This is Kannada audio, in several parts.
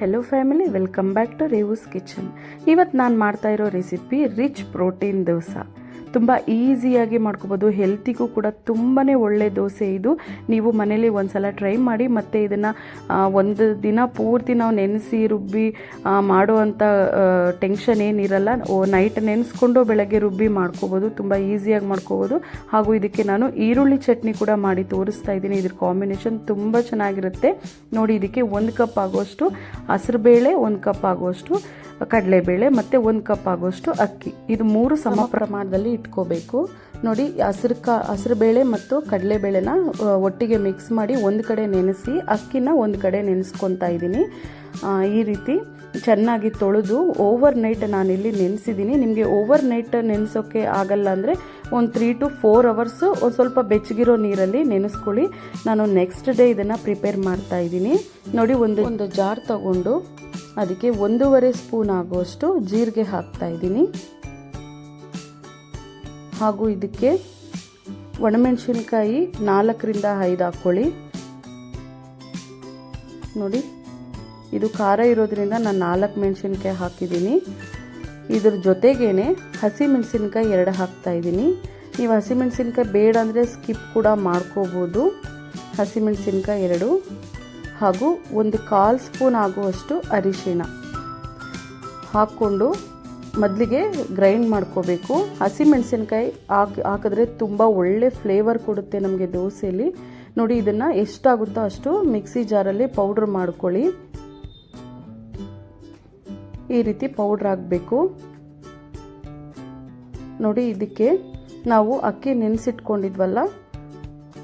Hello family welcome back to Revu's kitchen ಇವತ್ತು ನಾನು ಮಾಡ್ತಾ ಇರೋ ರೆಸಿಪಿ ರಿಚ್ ಪ್ರೋಟೀನ್ ದೋಸೆ. ತುಂಬ ಈಸಿಯಾಗಿ ಮಾಡ್ಕೋಬೋದು. ಹೆಲ್ತಿಗೂ ಕೂಡ ತುಂಬಾ ಒಳ್ಳೆ ದೋಸೆ ಇದು. ನೀವು ಮನೇಲಿ ಒಂದ್ಸಲ ಟ್ರೈ ಮಾಡಿ ಮತ್ತು ಇದನ್ನು ಒಂದು ದಿನ ಪೂರ್ತಿ ನಾವು ನೆನೆಸಿ ರುಬ್ಬಿ ಮಾಡುವಂಥ ಟೆನ್ಷನ್ ಏನಿರಲ್ಲ. ನೈಟ್ ನೆನೆಸ್ಕೊಂಡು ಬೆಳಗ್ಗೆ ರುಬ್ಬಿ ಮಾಡ್ಕೋಬೋದು. ತುಂಬ ಈಸಿಯಾಗಿ ಮಾಡ್ಕೋಬೋದು. ಹಾಗೂ ಇದಕ್ಕೆ ನಾನು ಈರುಳ್ಳಿ ಚಟ್ನಿ ಕೂಡ ಮಾಡಿ ತೋರಿಸ್ತಾ ಇದ್ದೀನಿ. ಇದ್ರ ಕಾಂಬಿನೇಷನ್ ತುಂಬ ಚೆನ್ನಾಗಿರುತ್ತೆ. ನೋಡಿ, ಇದಕ್ಕೆ ಒಂದು ಕಪ್ ಆಗೋಷ್ಟು ಹಸಿರು ಬೇಳೆ ಒಂದು ಕಪ್ ಆಗುವಷ್ಟು ಕಡಲೆಬೇಳೆ ಮತ್ತು ಒಂದು ಕಪ್ ಆಗೋಷ್ಟು ಅಕ್ಕಿ. ಇದು ಮೂರು ಸಮ ಪ್ರಮಾಣದಲ್ಲಿ ಇಟ್ಕೋಬೇಕು. ನೋಡಿ, ಹಸಿರು ಕಾ ಹಸಿರುಬೇಳೆ ಮತ್ತು ಕಡಲೆಬೇಳೆನ ಒಟ್ಟಿಗೆ ಮಿಕ್ಸ್ ಮಾಡಿ ಒಂದು ಕಡೆ ನೆನೆಸಿ, ಅಕ್ಕಿನ ಒಂದು ಕಡೆ ನೆನೆಸ್ಕೊತಾ ಇದ್ದೀನಿ. ಈ ರೀತಿ ಚೆನ್ನಾಗಿ ತೊಳೆದು ಓವರ್ ನೈಟ್ ನಾನಿಲ್ಲಿ ನೆನೆಸಿದ್ದೀನಿ. ನಿಮಗೆ ಓವರ್ ನೈಟ್ ನೆನೆಸೋಕ್ಕೆ ಆಗಲ್ಲ ಅಂದರೆ ಒಂದು ತ್ರೀ ಟು ಫೋರ್ ಅವರ್ಸು ಒಂದು ಸ್ವಲ್ಪ ಬೆಚ್ಚಗಿರೋ ನೀರಲ್ಲಿ ನೆನೆಸ್ಕೊಳ್ಳಿ. ನಾನು ನೆಕ್ಸ್ಟ್ ಡೇ ಇದನ್ನು ಪ್ರಿಪೇರ್ ಮಾಡ್ತಾ ಇದ್ದೀನಿ. ನೋಡಿ, ಒಂದು ಒಂದು ಜಾರ್ ತಗೊಂಡು ಅದಕ್ಕೆ ಒಂದೂವರೆ ಸ್ಪೂನ್ ಆಗುವಷ್ಟು ಜೀರಿಗೆ ಹಾಕ್ತಾ ಇದ್ದೀನಿ. ಹಾಗೂ ಇದಕ್ಕೆ ಒಣಮೆಣಸಿನ್ಕಾಯಿ ನಾಲ್ಕರಿಂದ ಐದು ಹಾಕ್ಕೊಳ್ಳಿ. ನೋಡಿ, ಇದು ಖಾರ ಇರೋದ್ರಿಂದ ನಾನು ನಾಲ್ಕು ಮೆಣಸಿನ್ಕಾಯಿ ಹಾಕಿದ್ದೀನಿ. ಇದ್ರ ಜೊತೆಗೇನೆ ಹಸಿ ಮೆಣಸಿನ್ಕಾಯಿ ಎರಡು ಹಾಕ್ತಾ ಇದ್ದೀನಿ. ನೀವು ಹಸಿಮೆಣಸಿನ್ಕಾಯಿ ಬೇಡ ಅಂದರೆ ಸ್ಕಿಪ್ ಕೂಡ ಮಾಡ್ಕೋಬೋದು. ಹಸಿಮೆಣಸಿನ್ಕಾಯಿ ಎರಡು ಹಾಗೂ ಒಂದು ಕಾಲು ಸ್ಪೂನ್ ಆಗುವಷ್ಟು ಅರಿಶಿಣ ಹಾಕ್ಕೊಂಡು ಮೊದಲಿಗೆ ಗ್ರೈಂಡ್ ಮಾಡ್ಕೋಬೇಕು. ಹಸಿ ಮೆಣಸಿನ್ಕಾಯಿ ಹಾಕಿ, ಹಾಕಿದ್ರೆ ತುಂಬ ಒಳ್ಳೆ ಫ್ಲೇವರ್ ಕೊಡುತ್ತೆ ನಮಗೆ ದೋಸೆಯಲ್ಲಿ ನೋಡಿ, ಇದನ್ನು ಎಷ್ಟಾಗುತ್ತೋ ಅಷ್ಟು ಮಿಕ್ಸಿ ಜಾರಲ್ಲಿ ಪೌಡ್ರ್ ಮಾಡ್ಕೊಳ್ಳಿ. ಈ ರೀತಿ ಪೌಡ್ರ್ ಹಾಕಬೇಕು. ನೋಡಿ, ಇದಕ್ಕೆ ನಾವು ಅಕ್ಕಿ ನೆನೆಸಿಟ್ಕೊಂಡಿದ್ವಲ್ಲ,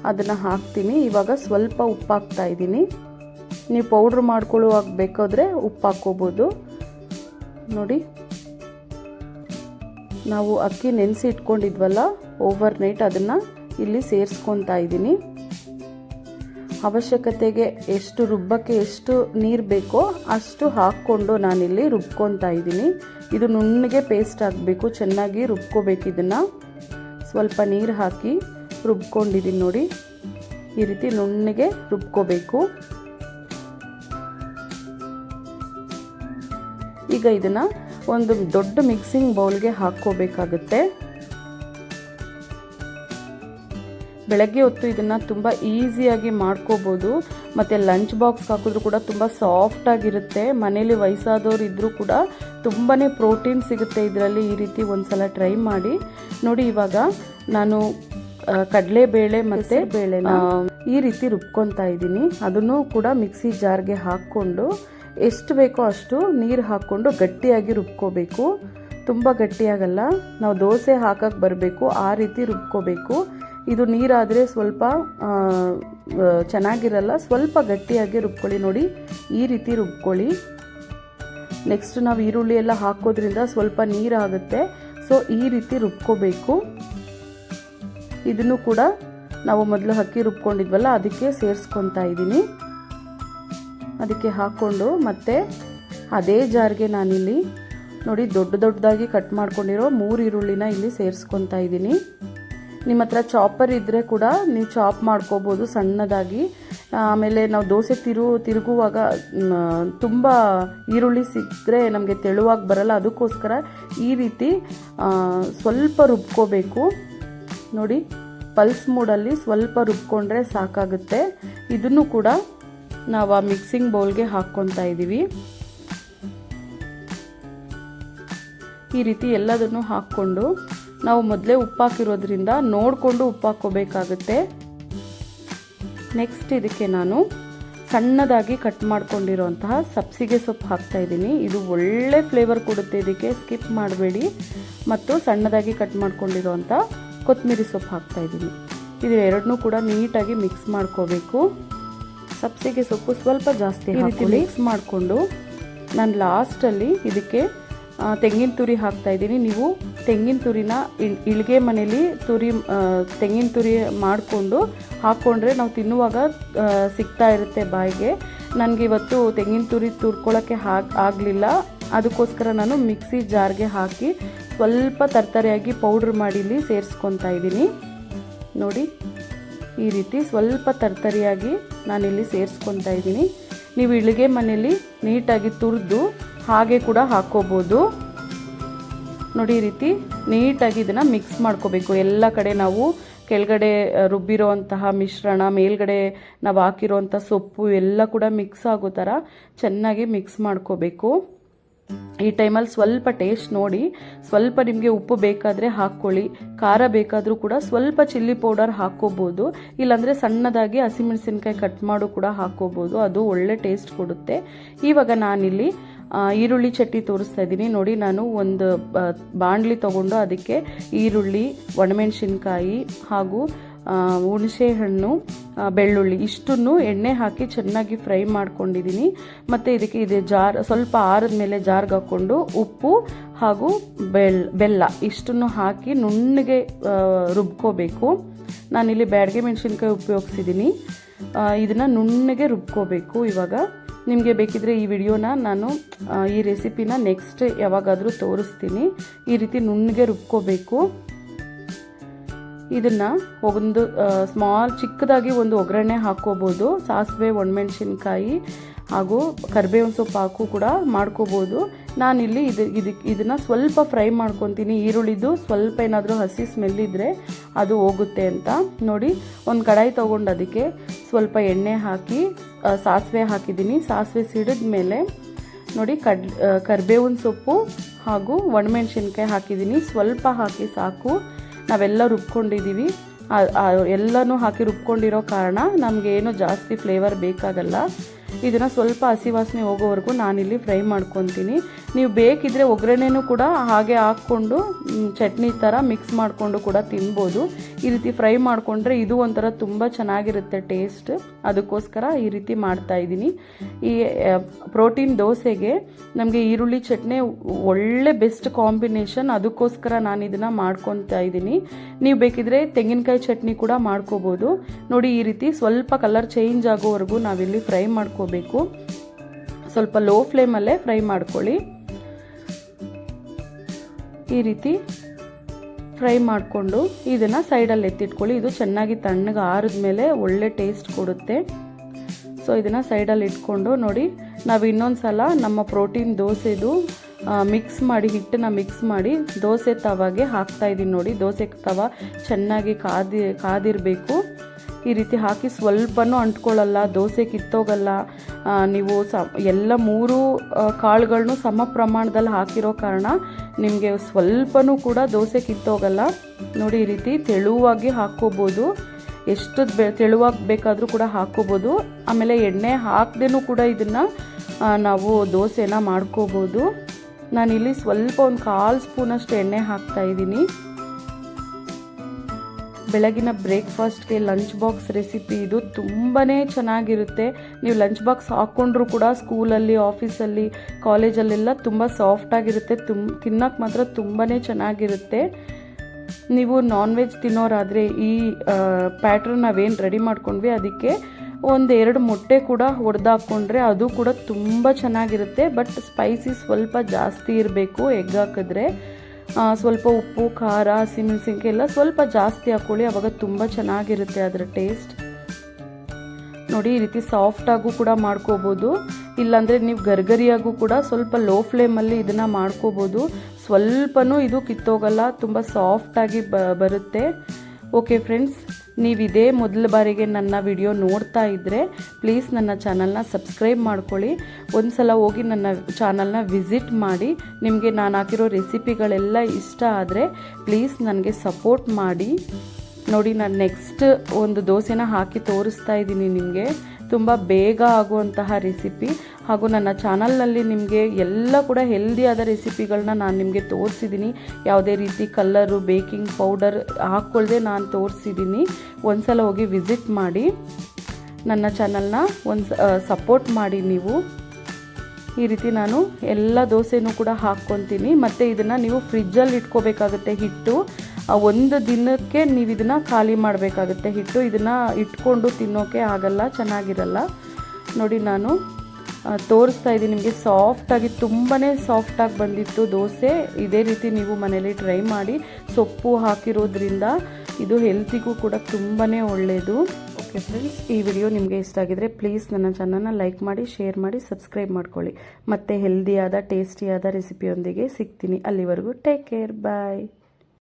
ಅದನ್ನು ಹಾಕ್ತೀನಿ. ಇವಾಗ ಸ್ವಲ್ಪ ಉಪ್ಪು ಹಾಕ್ತಾ ಇದ್ದೀನಿ. ನೀವು ಪೌಡ್ರ್ ಮಾಡ್ಕೊಳ್ಳುವಾಗ ಬೇಕಾದರೆ ಉಪ್ಪು ಹಾಕ್ಕೋಬೋದು. ನೋಡಿ. ನಾವು ಅಕ್ಕಿ ನೆನೆಸಿ ಇಟ್ಕೊಂಡಿದ್ವಲ್ಲ ಓವರ್ ನೈಟ್ ಅದನ್ನು ಇಲ್ಲಿ ಸೇರಿಸ್ಕೊತಾ ಇದ್ದೀನಿ. ಅವಶ್ಯಕತೆಗೆ ಎಷ್ಟು, ರುಬ್ಬಕ್ಕೆ ಎಷ್ಟು ನೀರು ಬೇಕೋ ಅಷ್ಟು ಹಾಕ್ಕೊಂಡು ನಾನಿಲ್ಲಿ ರುಬ್ಕೊತಾ ಇದ್ದೀನಿ. ಇದು ನುಣ್ಣಗೆ ಪೇಸ್ಟ್ ಹಾಕಬೇಕು ಚೆನ್ನಾಗಿ ರುಬ್ಕೋಬೇಕು ಇದನ್ನು. ಸ್ವಲ್ಪ ನೀರು ಹಾಕಿ ರುಬ್ಕೊಂಡಿದ್ದೀನಿ ನೋಡಿ. ಈ ರೀತಿ ನುಣ್ಣಗೆ ರುಬ್ಕೋಬೇಕು. ಈಗ ಇದನ್ನು ಒಂದು ದೊಡ್ಡ ಮಿಕ್ಸಿಂಗ್ ಬೌಲ್ಗೆ ಹಾಕ್ಕೋಬೇಕಾಗುತ್ತೆ. ಬೆಳಗ್ಗೆ ಹೊತ್ತು ಇದನ್ನು ತುಂಬ ಈಸಿಯಾಗಿ ಮಾಡ್ಕೋಬೋದು. ಮತ್ತು ಲಂಚ್ ಬಾಕ್ಸ್ ಹಾಕಿದ್ರು ಕೂಡ ತುಂಬ ಸಾಫ್ಟಾಗಿರುತ್ತೆ ಮನೇಲಿ ವಯಸ್ಸಾದವ್ರು ಇದ್ದರೂ ಕೂಡ ತುಂಬಾ ಪ್ರೋಟೀನ್ ಸಿಗುತ್ತೆ ಇದರಲ್ಲಿ. ಈ ರೀತಿ ಒಂದ್ಸಲ ಟ್ರೈ ಮಾಡಿ. ನೋಡಿ ಇವಾಗ ನಾನು ಕಡಲೆಬೇಳೆ ಮತ್ತು ಬೇಳೆ ಈ ರೀತಿ ರುಬ್ಕೊತಾ ಇದ್ದೀನಿ. ಅದನ್ನು ಕೂಡ ಮಿಕ್ಸಿ ಜಾರ್ಗೆ ಹಾಕ್ಕೊಂಡು ಎಷ್ಟು ಬೇಕೋ ಅಷ್ಟು ನೀರು ಹಾಕ್ಕೊಂಡು ಗಟ್ಟಿಯಾಗಿ ರುಬ್ಕೋಬೇಕು. ತುಂಬ ಗಟ್ಟಿಯಾಗಲ್ಲ. ನಾವು ದೋಸೆ ಹಾಕಕ್ಕೆ ಬರಬೇಕು, ಆ ರೀತಿ ರುಬ್ಕೋಬೇಕು. ಇದು ನೀರಾದರೆ ಸ್ವಲ್ಪ ಚೆನ್ನಾಗಿರಲ್ಲ. ಸ್ವಲ್ಪ ಗಟ್ಟಿಯಾಗಿ ರುಬ್ಕೊಳ್ಳಿ ನೋಡಿ. ಈ ರೀತಿ ರುಬ್ಕೊಳ್ಳಿ. ನೆಕ್ಸ್ಟ್ ನಾವು ಈರುಳ್ಳಿ ಎಲ್ಲ ಹಾಕೋದ್ರಿಂದ ಸ್ವಲ್ಪ ನೀರಾಗುತ್ತೆ ಸೊ ಈ ರೀತಿ ರುಬ್ಕೋಬೇಕು. ಇದನ್ನು ಕೂಡ ನಾವು ಮೊದಲು ಅಕ್ಕಿ ರುಬ್ಕೊಂಡಿದ್ವಲ್ಲ, ಅದಕ್ಕೆ ಸೇರಿಸ್ಕೊತಾ ಇದ್ದೀನಿ. ಅದಕ್ಕೆ ಹಾಕ್ಕೊಂಡು ಮತ್ತೆ ಅದೇ ಜಾರ್ಗೆ ನಾನಿಲ್ಲಿ ನೋಡಿ ದೊಡ್ಡ ದೊಡ್ಡದಾಗಿ ಕಟ್ ಮಾಡ್ಕೊಂಡಿರೋ ಮೂರು ಈರುಳ್ಳಿನ ಇಲ್ಲಿ ಸೇರಿಸ್ಕೊತಾ ಇದ್ದೀನಿ. ನಿಮ್ಮ ಹತ್ರ ಚಾಪರ್ ಇದ್ದರೆ ಕೂಡ ನೀವು ಚಾಪ್ ಮಾಡ್ಕೋಬೋದು ಸಣ್ಣದಾಗಿ. ಆಮೇಲೆ ನಾವು ದೋಸೆ ತಿರು, ತಿರುಗುವಾಗ ತುಂಬ ಈರುಳ್ಳಿ ಸಿಕ್ಕರೆ ನಮಗೆ ತೆಳುವಾಗಿ ಬರಲ್ಲ. ಅದಕ್ಕೋಸ್ಕರ ಈ ರೀತಿ ಸ್ವಲ್ಪ ರುಬ್ಕೋಬೇಕು. ನೋಡಿ, ಪಲ್ಸ್ ಮೂಡಲ್ಲಿ ಸ್ವಲ್ಪ ರುಬ್ಕೊಂಡ್ರೆ ಸಾಕಾಗುತ್ತೆ. ಇದನ್ನು ಕೂಡ ನಾವು ಆ ಮಿಕ್ಸಿಂಗ್ ಬೌಲ್ಗೆ ಹಾಕ್ಕೊತಾ ಇದ್ದೀವಿ ಈ ರೀತಿ ಎಲ್ಲದನ್ನು ಹಾಕ್ಕೊಂಡು ನಾವು ಮೊದಲೇ ಉಪ್ಪು ಹಾಕಿರೋದ್ರಿಂದ ನೋಡಿಕೊಂಡು ಉಪ್ಪು ಹಾಕ್ಕೋಬೇಕಾಗುತ್ತೆ ನೆಕ್ಸ್ಟ್ ಇದಕ್ಕೆ ನಾನು ಸಣ್ಣದಾಗಿ ಕಟ್ ಮಾಡ್ಕೊಂಡಿರೋಂತಹ ಸಬ್ಸಿಗೆ ಸೊಪ್ಪು ಹಾಕ್ತಾ ಇದ್ದೀನಿ ಇದು ಒಳ್ಳೆ ಫ್ಲೇವರ್ ಕೊಡುತ್ತೆ ಇದಕ್ಕೆ ಸ್ಕಿಪ್ ಮಾಡಬೇಡಿ. ಮತ್ತು ಸಣ್ಣದಾಗಿ ಕಟ್ ಮಾಡ್ಕೊಂಡಿರೋಂಥ ಕೊತ್ತಂಬರಿ ಸೊಪ್ಪು ಹಾಕ್ತಾ ಇದ್ದೀನಿ ಇದು ಎರಡನ್ನೂ ಕೂಡ ನೀಟಾಗಿ ಮಿಕ್ಸ್ ಮಾಡ್ಕೋಬೇಕು. ಸಬ್ಸಿಗೆ ಸೊಪ್ಪು ಸ್ವಲ್ಪ ಜಾಸ್ತಿ ಹಾಕಿ ಮಿಕ್ಸ್ ಮಾಡಿಕೊಂಡು ನಾನು ಲಾಸ್ಟಲ್ಲಿ ಇದಕ್ಕೆ ತೆಂಗಿನ ತುರಿ ಹಾಕ್ತಾ ಇದ್ದೀನಿ. ನೀವು ತೆಂಗಿನ ತುರಿನ ಇಳ್- ಇಳಿಗೆ ಮನೇಲಿ ತುರಿ ತೆಂಗಿನ ತುರಿ ಮಾಡಿಕೊಂಡು ಹಾಕ್ಕೊಂಡ್ರೆ ನಾವು ತಿನ್ನುವಾಗ ಸಿಗ್ತಾ ಇರುತ್ತೆ ಬಾಯಿಗೆ. ನನಗೆ ಇವತ್ತು ತೆಂಗಿನ ತುರಿ ತುರ್ಕೊಳ್ಳೋಕ್ಕೆ ಹಾಕ್ ಆಗಲಿಲ್ಲ. ಅದಕ್ಕೋಸ್ಕರ ನಾನು ಮಿಕ್ಸಿ ಜಾರ್ಗೆ ಹಾಕಿ ಸ್ವಲ್ಪ ತರ್ತರಿಯಾಗಿ ಪೌಡ್ರ್ ಮಾಡಿ ಇಲ್ಲಿ ಸೇರಿಸ್ಕೊತಾ ಇದ್ದೀನಿ. ನೋಡಿ. ಈ ರೀತಿ ಸ್ವಲ್ಪ ತರ್ತರಿಯಾಗಿ ನಾನಿಲ್ಲಿ ಸೇರಿಸ್ಕೊತಾ ಇದ್ದೀನಿ. ನೀವು ಇಳಿಗೆ ಮನೇಲಿ ನೀಟಾಗಿ ತುರಿದು ಹಾಗೆ ಕೂಡ ಹಾಕ್ಕೋಬೋದು ನೋಡಿ ಈ ರೀತಿ ನೀಟಾಗಿ ಇದನ್ನು ಮಿಕ್ಸ್ ಮಾಡ್ಕೋಬೇಕು. ಎಲ್ಲ ಕಡೆ ನಾವು ಕೆಳಗಡೆ ರುಬ್ಬಿರೋ ಅಂತಹ ಮಿಶ್ರಣ, ಮೇಲ್ಗಡೆ ನಾವು ಹಾಕಿರೋವಂಥ ಸೊಪ್ಪು ಎಲ್ಲ ಕೂಡ ಮಿಕ್ಸ್ ಆಗೋ ಥರ ಚೆನ್ನಾಗಿ ಮಿಕ್ಸ್ ಮಾಡ್ಕೋಬೇಕು. ಈ ಟೈಮಲ್ಲಿ ಸ್ವಲ್ಪ ಟೇಸ್ಟ್ ನೋಡಿ, ಸ್ವಲ್ಪ ನಿಮಗೆ ಉಪ್ಪು ಬೇಕಾದರೆ ಹಾಕ್ಕೊಳ್ಳಿ, ಖಾರ ಬೇಕಾದರೂ ಕೂಡ ಸ್ವಲ್ಪ ಚಿಲ್ಲಿ ಪೌಡರ್ ಹಾಕ್ಕೋಬೋದು, ಇಲ್ಲಾಂದರೆ ಸಣ್ಣದಾಗಿ ಹಸಿಮೆಣಸಿನ್ಕಾಯಿ ಕಟ್ ಮಾಡು ಕೂಡ ಹಾಕ್ಕೋಬೋದು, ಅದು ಒಳ್ಳೆ ಟೇಸ್ಟ್ ಕೊಡುತ್ತೆ. ಇವಾಗ ನಾನಿಲ್ಲಿ ಈರುಳ್ಳಿ ಚಟ್ನಿ ತೋರಿಸ್ತಾ ಇದ್ದೀನಿ. ನೋಡಿ, ನಾನು ಒಂದು ಬಾಣಲಿ ತಗೊಂಡು ಅದಕ್ಕೆ ಈರುಳ್ಳಿ, ಒಣಮೆಣಸಿನ್ಕಾಯಿ ಹಾಗೂ ಹುಣಸೆ ಹಣ್ಣು ಬೆಳ್ಳುಳ್ಳಿ. ಇಷ್ಟನ್ನು ಎಣ್ಣೆ ಹಾಕಿ ಚೆನ್ನಾಗಿ ಫ್ರೈ ಮಾಡ್ಕೊಂಡಿದ್ದೀನಿ ಮತ್ತು ಇದಕ್ಕೆ ಇದು ಜಾರ್, ಸ್ವಲ್ಪ ಆರದ ಮೇಲೆ ಜಾರ್ಗೆ ಹಾಕ್ಕೊಂಡು ಉಪ್ಪು ಹಾಗೂ ಬೆಲ್ ಬೆಲ್ಲ ಇಷ್ಟನ್ನು ಹಾಕಿ ನುಣ್ಣಗೆ ರುಬ್ಕೋಬೇಕು. ನಾನಿಲ್ಲಿ ಬ್ಯಾಡಗೆ ಮೆಣಸಿನ್ಕಾಯಿ ಉಪಯೋಗಿಸಿದ್ದೀನಿ ಇದನ್ನು ನುಣ್ಣಗೆ ರುಬ್ಕೋಬೇಕು ಇವಾಗ. ನಿಮಗೆ ಬೇಕಿದ್ರೆ ಈ ವಿಡಿಯೋನ ನಾನು ಈ ರೆಸಿಪಿನ ನೆಕ್ಸ್ಟ್ ಯಾವಾಗಾದರೂ ತೋರಿಸ್ತೀನಿ. ಈ ರೀತಿ ನುಣ್ಣಗೆ ರುಬ್ಕೋಬೇಕು. ಇದನ್ನ ಒಂದು ಸ್ಮಾಲ್ ಚಿಕ್ಕದಾಗಿ ಒಂದು ಒಗ್ಗರಣೆ ಹಾಕ್ಕೋಬೋದು. ಸಾಸಿವೆ, ಒಣಮೆಣಸಿನ್ಕಾಯಿ ಹಾಗೂ ಕರಿಬೇವಿನ ಸೊಪ್ಪು ಹಾಕು ಕೂಡ ಮಾಡ್ಕೋಬೋದು. ನಾನಿಲ್ಲಿ ಇದು ಇದಕ್ಕೆ ಇದನ್ನು ಸ್ವಲ್ಪ ಫ್ರೈ ಮಾಡ್ಕೊತೀನಿ. ಈರುಳ್ಳಿದು ಸ್ವಲ್ಪ ಏನಾದರೂ ಹಸಿ ಸ್ಮೆಲ್ ಇದ್ದರೆ ಅದು ಹೋಗುತ್ತೆ ಅಂತ. ನೋಡಿ, ಒಂದು ಕಡಾಯಿ ತೊಗೊಂಡು ಅದಕ್ಕೆ ಸ್ವಲ್ಪ ಎಣ್ಣೆ ಹಾಕಿ ಸಾಸಿವೆ ಹಾಕಿದ್ದೀನಿ. ಸಾಸಿವೆ ಸಿಡಿದ ಮೇಲೆ ನೋಡಿ, ಕಡ್ ಕರಿಬೇವಿನ ಸೊಪ್ಪು ಹಾಗೂ ಒಣಮೆಣಸಿನ್ಕಾಯಿ ಹಾಕಿದ್ದೀನಿ. ಸ್ವಲ್ಪ ಹಾಕಿ ಸಾಕು. ನಾವೆಲ್ಲ ರುಬ್ಕೊಂಡಿದ್ದೀವಿ. ಎಲ್ಲನೂ ಹಾಕಿ ರುಬ್ಕೊಂಡಿರೋ ಕಾರಣ ನಮಗೆ ಏನು ಜಾಸ್ತಿ ಫ್ಲೇವರ್ ಬೇಕಾಗಲ್ಲ. ಇದನ್ನು ಸ್ವಲ್ಪ ಹಸಿ ವಾಸನೆ ಹೋಗೋವರೆಗೂ ನಾನಿಲ್ಲಿ ಫ್ರೈ ಮಾಡ್ಕೊತೀನಿ. ನೀವು ಬೇಕಿದ್ರೆ ಒಗ್ಗರಣೆನೂ ಕೂಡ ಹಾಗೆ ಹಾಕ್ಕೊಂಡು ಚಟ್ನಿ ಥರ ಮಿಕ್ಸ್ ಮಾಡಿಕೊಂಡು ಕೂಡ ತಿನ್ಬೋದು. ಈ ರೀತಿ ಫ್ರೈ ಮಾಡಿಕೊಂಡ್ರೆ ಇದು ಒಂಥರ ತುಂಬ ಚೆನ್ನಾಗಿರುತ್ತೆ ಟೇಸ್ಟ್ ಅದಕ್ಕೋಸ್ಕರ ಈ ರೀತಿ ಮಾಡ್ತಾ ಇದ್ದೀನಿ. ಈ ಪ್ರೋಟೀನ್ ದೋಸೆಗೆ ನಮಗೆ ಈರುಳ್ಳಿ ಚಟ್ನಿ ಒಳ್ಳೆ ಬೆಸ್ಟ್ ಕಾಂಬಿನೇಷನ್ ಅದಕ್ಕೋಸ್ಕರ ನಾನು ಇದನ್ನು ಮಾಡ್ಕೊತಾ ಇದ್ದೀನಿ. ನೀವು ಬೇಕಿದ್ರೆ ತೆಂಗಿನಕಾಯಿ ಚಟ್ನಿ ಕೂಡ ಮಾಡ್ಕೋಬೋದು. ನೋಡಿ ಈ ರೀತಿ ಸ್ವಲ್ಪ ಕಲರ್ ಚೇಂಜ್ ಆಗೋವರೆಗೂ ನಾವಿಲ್ಲಿ ಫ್ರೈ ಮಾಡ್ಕೋಬೇಕು. ಸ್ವಲ್ಪ ಲೋ ಫ್ಲೇಮಲ್ಲೇ ಫ್ರೈ ಮಾಡ್ಕೊಳ್ಳಿ. ಈ ರೀತಿ ಫ್ರೈ ಮಾಡಿಕೊಂಡು ಇದನ್ನು ಸೈಡಲ್ಲಿ ಎತ್ತಿಟ್ಕೊಳ್ಳಿ. ಇದು ಚೆನ್ನಾಗಿ ತಣ್ಣಗೆ ಆರಿದ ಮೇಲೆ ಒಳ್ಳೆ ಟೇಸ್ಟ್ ಕೊಡುತ್ತೆ. ಸೊ ಇದನ್ನು ಸೈಡಲ್ಲಿ ಇಟ್ಕೊಂಡು ನೋಡಿ, ನಾವು ಇನ್ನೊಂದು ಸಲ ನಮ್ಮ ಪ್ರೋಟೀನ್ ದೋಸೆದು ಮಿಕ್ಸ್ ಮಾಡಿ, ಹಿಟ್ಟನ್ನ ಮಿಕ್ಸ್ ಮಾಡಿ ದೋಸೆ ತವಾಗೆ ಹಾಕ್ತಾ ಇದ್ದೀನಿ ನೋಡಿ. ದೋಸೆ ತವ ಚೆನ್ನಾಗಿ ಕಾದಿ, ಕಾದಿರಬೇಕು. ಈ ರೀತಿ ಹಾಕಿ ಸ್ವಲ್ಪನೂ ಅಂಟ್ಕೊಳ್ಳಲ್ಲ, ದೋಸೆ ಕಿತ್ತೋಗಲ್ಲ. ನೀವು ಸ, ಎಲ್ಲ ಮೂರು ಕಾಳುಗಳನ್ನು ಸಮ ಪ್ರಮಾಣದಲ್ಲಿ ಹಾಕಿರೋ ಕಾರಣ ನಿಮಗೆ ಸ್ವಲ್ಪನೂ ಕೂಡ ದೋಸೆ ಕಿತ್ತೋಗಲ್ಲ. ನೋಡಿ ಈ ರೀತಿ ತೆಳುವಾಗಿ ಹಾಕ್ಕೋಬೋದು. ಎಷ್ಟು ಬೆ, ತೆಳುವಾಗಿ ಬೇಕಾದರೂ ಕೂಡ ಹಾಕ್ಕೋಬೋದು. ಆಮೇಲೆ ಎಣ್ಣೆ ಹಾಕ್ದೇನೂ ಕೂಡ ಇದನ್ನು ನಾವು ದೋಸೆನ ಮಾಡ್ಕೋಬೋದು. ನಾನಿಲ್ಲಿ ಸ್ವಲ್ಪ ಒಂದು ಕಾಲು ಸ್ಪೂನಷ್ಟು ಎಣ್ಣೆ ಹಾಕ್ತಾ ಇದ್ದೀನಿ. ಬೆಳಗಿನ ಬ್ರೇಕ್ಫಾಸ್ಟ್ಗೆ ಲಂಚ್ ಬಾಕ್ಸ್ ರೆಸಿಪಿ ಇದು ತುಂಬಾ ಚೆನ್ನಾಗಿರುತ್ತೆ. ನೀವು ಲಂಚ್ ಬಾಕ್ಸ್ ಹಾಕ್ಕೊಂಡ್ರೂ ಕೂಡ ಸ್ಕೂಲಲ್ಲಿ, ಆಫೀಸಲ್ಲಿ, ಕಾಲೇಜಲ್ಲೆಲ್ಲ ತುಂಬ ಸಾಫ್ಟಾಗಿರುತ್ತೆ ತುಂಬ ತಿನ್ನೋಕ್ಕೆ ಮಾತ್ರ ತುಂಬಾ ಚೆನ್ನಾಗಿರುತ್ತೆ. ನೀವು ನಾನ್ ವೆಜ್ ತಿನ್ನೋರಾದರೆ ಈ ಪ್ಯಾಟ್ರನ್ ನಾವೇನು ರೆಡಿ ಮಾಡ್ಕೊಂಡ್ವಿ, ಅದಕ್ಕೆ ಒಂದು ಎರಡು ಮೊಟ್ಟೆ ಕೂಡ ಹೊಡೆದಾಕೊಂಡ್ರೆ ಅದು ಕೂಡ ತುಂಬ ಚೆನ್ನಾಗಿರುತ್ತೆ. ಬಟ್ ಸ್ಪೈಸಿ ಸ್ವಲ್ಪ ಜಾಸ್ತಿ ಇರಬೇಕು ಎಗ್ ಹಾಕಿದ್ರೆ. ಸ್ವಲ್ಪ ಉಪ್ಪು, ಖಾರ ಹಸಿಮೆಣಸಿನ್ಕಾಯಿ ಎಲ್ಲ ಸ್ವಲ್ಪ ಜಾಸ್ತಿ ಹಾಕ್ಕೊಳ್ಳಿ ಅವಾಗ ತುಂಬ ಚೆನ್ನಾಗಿರುತ್ತೆ ಅದರ ಟೇಸ್ಟ್. ನೋಡಿ, ಈ ರೀತಿ ಸಾಫ್ಟಾಗೂ ಕೂಡ ಮಾಡ್ಕೋಬೋದು. ಇಲ್ಲಾಂದರೆ ನೀವು ಗರ್ಗರಿಯಾಗೂ ಕೂಡ ಸ್ವಲ್ಪ ಲೋ ಫ್ಲೇಮಲ್ಲಿ ಇದನ್ನು ಮಾಡ್ಕೋಬೋದು. ಸ್ವಲ್ಪನೂ ಇದು ಕಿತ್ತೋಗಲ್ಲ, ತುಂಬ ಸಾಫ್ಟಾಗಿ ಬರುತ್ತೆ. ಓಕೆ ಫ್ರೆಂಡ್ಸ್ ನೀವು ಇದೇ ಮೊದಲ ಬಾರಿಗೆ ನನ್ನ ವಿಡಿಯೋ ನೋಡ್ತಾ ಇದ್ದರೆ ಪ್ಲೀಸ್ ನನ್ನ ಚಾನಲ್ನ ಸಬ್ಸ್ಕ್ರೈಬ್ ಮಾಡ್ಕೊಳ್ಳಿ. ಒಂದು ಸಲ ಹೋಗಿ ನನ್ನ ಚಾನಲ್ನ ವಿಸಿಟ್ ಮಾಡಿ. ನಿಮಗೆ ನಾನು ಹಾಕಿರೋ ರೆಸಿಪಿಗಳೆಲ್ಲ ಇಷ್ಟ ಆದರೆ ಪ್ಲೀಸ್ ನನಗೆ ಸಪೋರ್ಟ್ ಮಾಡಿ. ನೋಡಿ, ನಾನು ನೆಕ್ಸ್ಟ್ ಒಂದು ದೋಸೆನ ಹಾಕಿ ತೋರಿಸ್ತಾ ಇದ್ದೀನಿ ನಿಮಗೆ. ತುಂಬ ಬೇಗ ಆಗುವಂತಹ ರೆಸಿಪಿ ಹಾಗೂ ನನ್ನ ಚಾನಲ್ನಲ್ಲಿ ನಿಮಗೆ ಎಲ್ಲ ಕೂಡ ಹೆಲ್ದಿಯಾದ ರೆಸಿಪಿಗಳನ್ನ ನಾನು ನಿಮಗೆ ತೋರಿಸಿದ್ದೀನಿ ಯಾವುದೇ ರೀತಿ ಕಲ್ಲರು ಬೇಕಿಂಗ್ ಪೌಡರ್ ಹಾಕ್ಕೊಳ್ಳದೆ ನಾನು ತೋರಿಸಿದ್ದೀನಿ ಒಂದ್ಸಲ ಹೋಗಿ ವಿಸಿಟ್ ಮಾಡಿ. ನನ್ನ ಚಾನಲ್ನ ಒಂದು ಸಪೋರ್ಟ್ ಮಾಡಿ ನೀವು. ಈ ರೀತಿ ನಾನು ಎಲ್ಲ ದೋಸೆನೂ ಕೂಡ ಹಾಕ್ಕೊತೀನಿ. ಮತ್ತು ಇದನ್ನು ನೀವು ಫ್ರಿಜ್ಜಲ್ಲಿ ಇಟ್ಕೋಬೇಕಾಗುತ್ತೆ ಹಿಟ್ಟು. ಒಂದು ದಿನಕ್ಕೆ ನೀವು ಇದನ್ನು ಖಾಲಿ ಮಾಡಬೇಕಾಗುತ್ತೆ ಹಿಟ್ಟು. ಇದನ್ನು ಇಟ್ಕೊಂಡು ತಿನ್ನೋಕೆ ಆಗಲ್ಲ, ಚೆನ್ನಾಗಿರಲ್ಲ. ನೋಡಿ ನಾನು ತೋರಿಸ್ತಾ ಇದ್ದೀನಿ. ನಿಮಗೆ ಸಾಫ್ಟಾಗಿ ತುಂಬಾ ಸಾಫ್ಟಾಗಿ ಬಂದಿತ್ತು ದೋಸೆ. ಇದೇ ರೀತಿ ನೀವು ಮನೇಲಿ ಟ್ರೈ ಮಾಡಿ ಸೊಪ್ಪು ಹಾಕಿರೋದ್ರಿಂದ ಇದು ಹೆಲ್ತಿಗೂ ಕೂಡ ತುಂಬಾ ಒಳ್ಳೆಯದು ಓಕೆ ಫ್ರೆಂಡ್ಸ್ ಈ ವಿಡಿಯೋ ನಿಮಗೆ ಇಷ್ಟ ಆಗಿದ್ರೆ ಪ್ಲೀಸ್ ನನ್ನ ಚಾನಲ್ನ ಲೈಕ್ ಮಾಡಿ ಶೇರ್ ಮಾಡಿ ಸಬ್ಸ್ಕ್ರೈಬ್ ಮಾಡ್ಕೊಳ್ಳಿ. ಮತ್ತು ಹೆಲ್ದಿಯಾದ ಟೇಸ್ಟಿಯಾದ ರೆಸಿಪಿಯೊಂದಿಗೆ ಸಿಗ್ತೀನಿ ಅಲ್ಲಿವರೆಗೂ. Take care bye